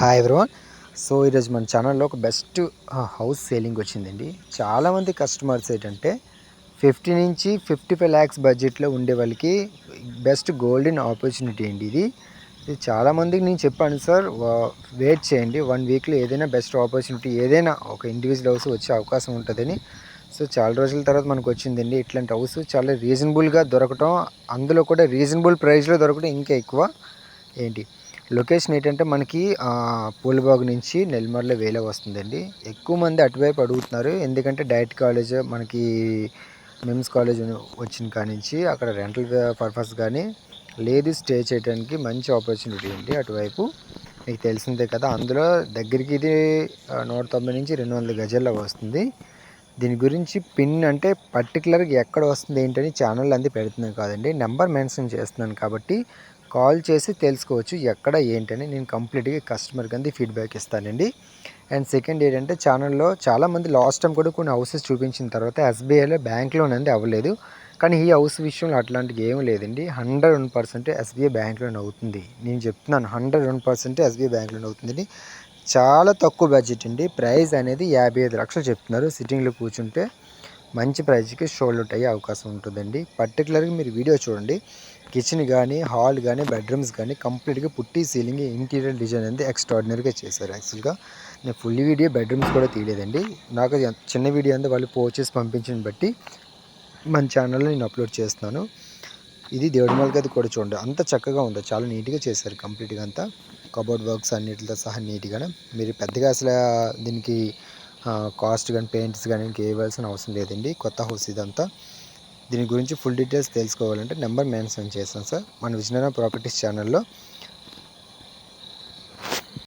Hi everyone so ఈరోజు మన ఛానల్లో ఒక బెస్ట్ హౌస్ సేలింగ్ వచ్చిందండి. చాలామంది కస్టమర్స్ ఏంటంటే ఫిఫ్టీ నుంచి ఫిఫ్టీ ఫైవ్ ల్యాక్స్ బడ్జెట్లో ఉండే వాళ్ళకి బెస్ట్ గోల్డెన్ ఆపర్చునిటీ అండి ఇది. ఇది చాలామందికి నేను చెప్పాను సార్ వెయిట్ చేయండి. వన్ వీక్లో ఏదైనా బెస్ట్ ఆపర్చునిటీ ఏదైనా ఒక ఇండివిజువల్ హౌస్ వచ్చే అవకాశం ఉంటుందని. సో చాలా రోజుల తర్వాత మనకు వచ్చిందండి ఇట్లాంటి హౌస్ చాలా రీజనబుల్గా దొరకటం అందులో కూడా రీజనబుల్ ప్రైస్లో దొరకడం ఇంకా ఎక్కువ. ఏంటి? లొకేషన్ ఏంటంటే మనకి పూలబాగు నుంచి నెల్మర్ల వేలో వస్తుందండి. ఎక్కువ మంది అటువైపు అడుగుతున్నారు. ఎందుకంటే డైట్ కాలేజ్ మనకి మిమ్స్ కాలేజ్ వచ్చిన కానించి నుంచి అక్కడ రెంటల్ పర్పస్ కానీ లేదు స్టే చేయడానికి మంచి ఆపర్చునిటీ అండి అటువైపు. మీకు తెలిసిందే కదా అందులో దగ్గరికి ఇది నూట తొంభై నుంచి రెండు వందల గజల్లో వస్తుంది. దీని గురించి పిన్ అంటే పర్టికులర్గా ఎక్కడ వస్తుంది ఏంటని ఛానల్ అంది పెడుతున్నాను కాదండి. నెంబర్ మెన్షన్ చేస్తున్నాను కాబట్టి కాల్ చేసి తెలుసుకోవచ్చు ఎక్కడ ఏంటని. నేను కంప్లీట్గా కస్టమర్కి అంది ఫీడ్బ్యాక్ ఇస్తానండి. అండ్ సెకండ్ ఏంటంటే ఛానల్లో చాలామంది లాస్ట్ టైం కూడా కొన్ని హౌసెస్ చూపించిన తర్వాత ఎస్బీఐలో బ్యాంక్ లోన్ అనేది అవ్వలేదు. కానీ ఈ హౌస్ విషయంలో అట్లాంటివి ఏం లేదండి. Hundred one percent SBI bank loan అవుతుంది నేను చెప్తున్నాను hundred one percent SBI bank loan అవుతుందండి చాలా తక్కువ బడ్జెట్ అండి. ప్రైస్ అనేది యాభై ఐదు లక్షలు చెప్తున్నారు. సిట్టింగ్లో కూర్చుంటే మంచి ప్రైస్కి షోల్డ్ అయ్యే అవకాశం ఉంటుందండి. పర్టికులర్గా మీరు వీడియో చూడండి. కిచెన్ కానీ హాల్ కానీ బెడ్రూమ్స్ కానీ కంప్లీట్గా పుట్టి సీలింగ్ ఇంటీరియర్ డిజైన్ అనేది ఎక్స్ట్రాడినరీగా చేశారు యాక్చువల్గా. నేను ఫుల్ వీడియో బెడ్రూమ్స్ కూడా తీయలేదండి. నాకు అది చిన్న వీడియో అంతా వాళ్ళు పోస్ట్ చేసి పంపించిన బట్టి మన ఛానల్లో నేను అప్లోడ్ చేస్తున్నాను. ఇది దేవుడిమల్ గది కూడా చూడండి. అంత చక్కగా ఉంది. చాలా నీట్గా చేశారు కంప్లీట్గా అంతా. కబోర్డ్ వర్క్స్ అన్నిటితో సహా నీట్గా మీరు పెద్దగా అసలు దీనికి కాస్ట్ కానీ పెయింట్స్ కానీ ఇంకా ఇవ్వాల్సిన అవసరం లేదండి. కొత్త హౌస్ ఇదంతా. దీని గురించి ఫుల్ డీటెయిల్స్ తెలుసుకోవాలంటే నెంబర్ మెన్షన్ చేస్తాను సార్. మన విజయనగరం ప్రాపర్టీస్ ఛానల్లో